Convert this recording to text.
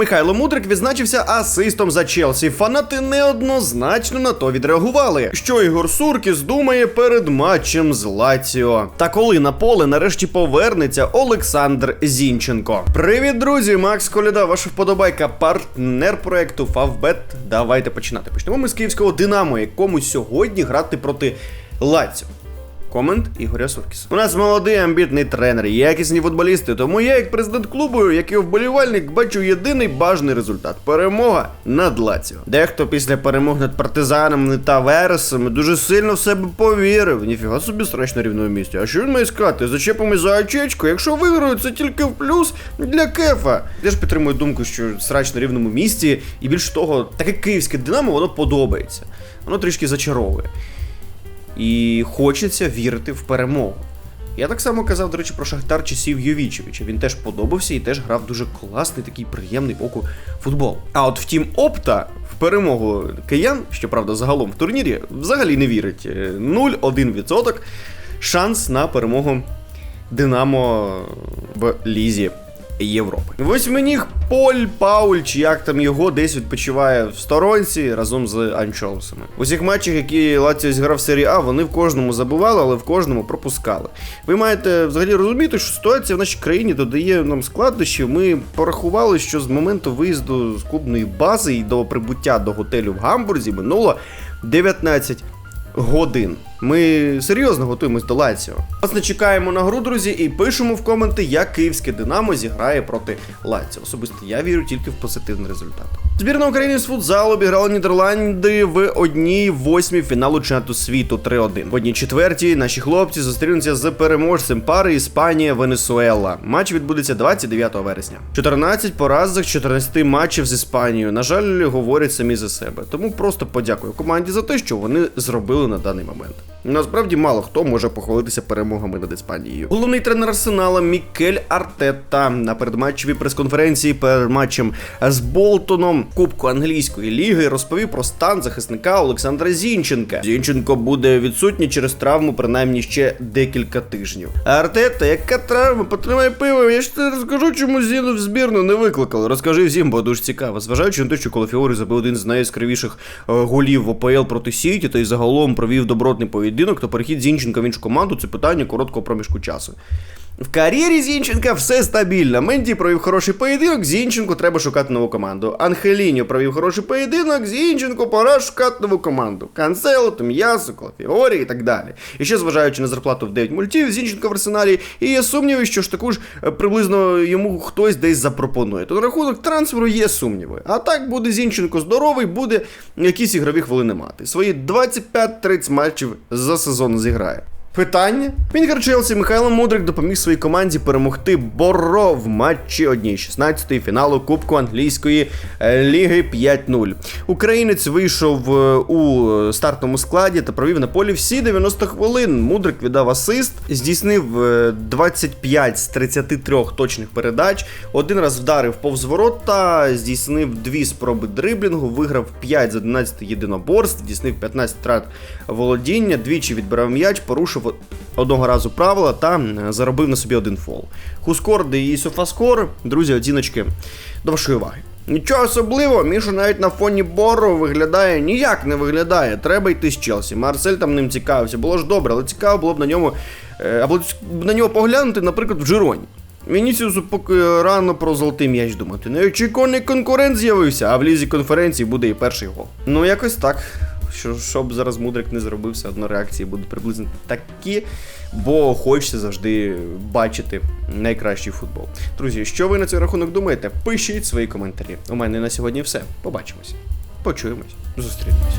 Михайло Мудрик відзначився асистом за Челсі. Фанати неоднозначно на то відреагували. Що Ігор Суркіс думає перед матчем з Лаціо? Та коли на поле нарешті повернеться Олександр Зінченко. Привіт, друзі! Макс Коляда, ваша вподобайка, партнер проекту Фавбет. Давайте починати. Почнемо ми з київського Динамо, якому сьогодні грати проти Лаціо. Комент Ігоря Суркіса. У нас молодий амбітний тренер, якісні футболісти. Тому я, як президент клубу, як і вболівальник, бачу єдиний бажаний результат перемога над Лаціо. Дехто після перемог над партизанами та Вересами дуже сильно в себе повірив. Ніфіга собі страшно рівному місці. А що він має сказати? Зачепимо за очечку. Якщо виграють, це тільки в плюс для кефа. Я ж підтримую думку, що срач на рівному місці, і більше того, таке київське динамо воно подобається. Воно трішки зачаровує. І хочеться вірити в перемогу. Я так само казав, до речі, про Шахтар часів Йовічевича. Він теж подобався і теж грав дуже класний, такий приємний оку футбол. А от втім, Опта в перемогу киян, щоправда, загалом в турнірі, взагалі не вірить. Е, 0,1% шанс на перемогу Динамо в Лізі. Європи. Восьминіг Поль Пауль, чи як там його десь відпочиває в сторонці разом з анчоусами. У всіх матчах, які Лаціо зіграв в серії А, вони в кожному забивали, але в кожному пропускали. Ви маєте взагалі розуміти, що ситуація в нашій країні додає нам складнощів. Ми порахували, що з моменту виїзду з клубної бази і до прибуття до готелю в Гамбурзі минуло 19 годин. Ми серйозно готуємось до Лаціо. Власне, чекаємо на гру, друзі, і пишемо в коменти, як київське Динамо зіграє проти Лаціо. Особисто я вірю тільки в позитивний результат. Збірна України з футзалу обіграла Нідерланди в одній восьмій фіналу чемпіонату світу 3-1. В одній четвертій наші хлопці зустрінуться з переможцем пари Іспанія Венесуела. Матч відбудеться 29 вересня. 14 поразок, 14 матчів з Іспанією. На жаль, говорять самі за себе. Тому просто подякую команді за те, що вони зробили на даний момент. Насправді мало хто може похвалитися перемогами над Іспанією. Головний тренер Арсенала Мікель Артета на передматчевій прес-конференції перед матчем з Болтоном Кубку англійської ліги розповів про стан захисника Олександра Зінченка. Зінченко буде відсутній через травму принаймні ще декілька тижнів. Артета, яка травма? Потримай пиво. Я ж тобі розкажу, чому Зіну в збірну не викликали. Розкажи всім, бо дуже цікаво. Зважаючи на те, що Колофіорі забив один з найяскравіших е, голів в ОПЛ проти Сіті, та й загалом провів добротний поєдинок, то перехід Зінченка в іншу команду це питання короткого проміжку часу. В кар'єрі Зінченка все стабільно. Менді провів хороший поєдинок, Зінченку треба шукати нову команду. Анхеліньо провів хороший поєдинок, Зінченку пора шукати нову команду. Канцело, Том'ясу, Колофіорі і так далі. І ще зважаючи на зарплату в 9 мультів, Зінченка в арсеналі, і є сумніви, що ж таку ж е, приблизно йому хтось десь запропонує. То на рахунок трансферу є сумніви. А так буде Зінченко здоровий, буде якісь ігрові хвилини мати. Свої 25-30 матчів за сезон зіграє. Питання? Пінгер Челсі Михайло Мудрик допоміг своїй команді перемогти Боро в матчі 1-16 фіналу Кубку англійської е, ліги 5-0. Українець вийшов е, у стартовому складі та провів на полі всі 90 хвилин. Мудрик віддав асист, здійснив е, 25 з 33 точних передач, один раз вдарив повз ворота, здійснив дві спроби дриблінгу, виграв 5 з 11 єдиноборств, здійснив 15 втрат володіння, двічі відбирав м'яч, порушив одного разу правила та заробив на собі один фол. Хускорди і Софаскор, друзі, оціночки до вашої уваги. Нічого особливого, Міша навіть на фоні Бору виглядає ніяк не виглядає. Треба йти з Челсі. Марсель там ним цікавився. Було ж добре, але цікаво було б на ньому е, або на нього поглянути, наприклад, в Жироні. Вінісіусу поки рано про золотий м'яч думати. Неочікуваний конкурент з'явився, а в лізі конференції буде і перший гол. Ну, якось так. Що, щоб зараз Мудрик не зробив, все одно реакції будуть приблизно такі, бо хочеться завжди бачити найкращий футбол. Друзі, що ви на цей рахунок думаєте? Пишіть свої коментарі. У мене на сьогодні все. Побачимось. Почуємось, зустрінемось.